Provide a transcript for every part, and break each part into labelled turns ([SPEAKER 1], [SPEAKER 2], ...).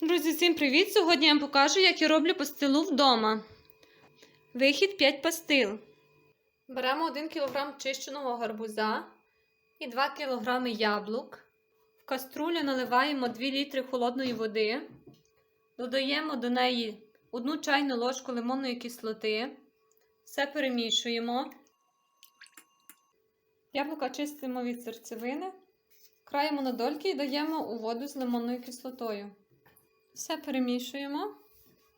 [SPEAKER 1] Друзі, всім привіт! Сьогодні я вам покажу, як я роблю пастилу вдома. Вихід 5 пастил. Беремо 1 кг чищеного гарбуза і 2 кг яблук. В каструлю наливаємо 2 літри холодної води. Додаємо до неї 1 чайну ложку лимонної кислоти. Все перемішуємо. Яблука чистимо від серцевини. Краємо на дольки і даємо у воду з лимонною кислотою. Все перемішуємо.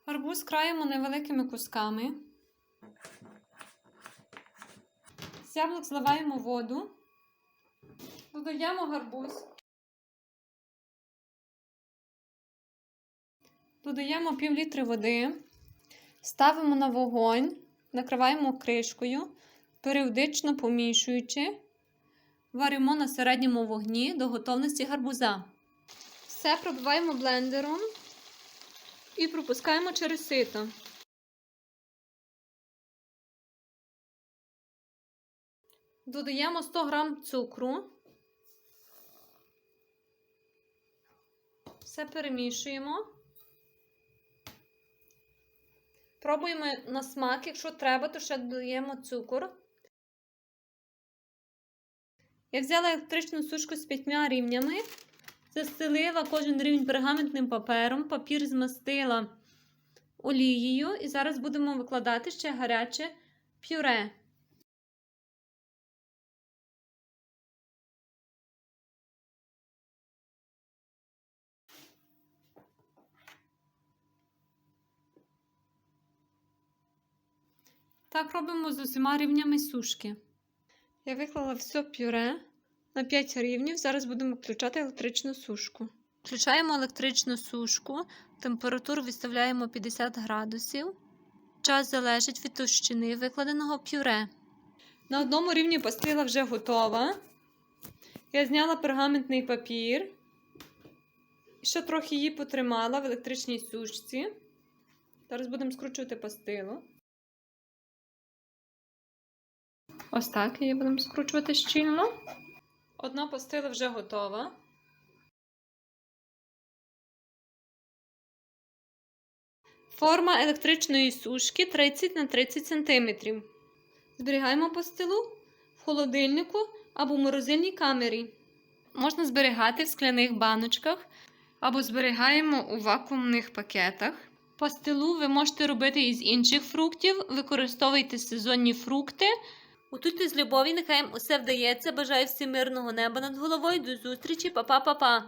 [SPEAKER 1] Гарбуз краємо невеликими кусками. З яблук зливаємо воду. Додаємо гарбуз. Додаємо пів літри води. Ставимо на вогонь, накриваємо кришкою, періодично помішуючи. Варимо на середньому вогні до готовності гарбуза. Все пробиваємо блендером і пропускаємо через сито. Додаємо 100 г цукру. Все перемішуємо. Пробуємо на смак, якщо треба, то ще додаємо цукор. Я взяла електричну сушку з п'ятьма рівнями. Застелила кожен рівень пергаментним папером, папір змастила олією, і зараз будемо викладати ще гаряче пюре. Так робимо з усіма рівнями сушки. Я виклала все пюре на 5 рівнів. Зараз будемо включати електричну сушку. Включаємо електричну сушку, температуру виставляємо 50 градусів. Час залежить від товщини викладеного пюре. На одному рівні пастила вже готова. Я зняла пергаментний папір. Ще трохи її потримала в електричній сушці. Зараз будемо скручувати пастилу. Ось так її будемо скручувати щільно. Одна пастила вже готова. Форма електричної сушки 30 на 30 см. Зберігаємо пастилу в холодильнику або в морозильній камері. Можна зберігати в скляних баночках або зберігаємо у вакуумних пакетах. Пастилу ви можете робити із інших фруктів, використовуйте сезонні фрукти. Готуйте з любові, нехай усе вдається. Бажаю всім мирного неба над головою. До зустрічі, па-па-па-па!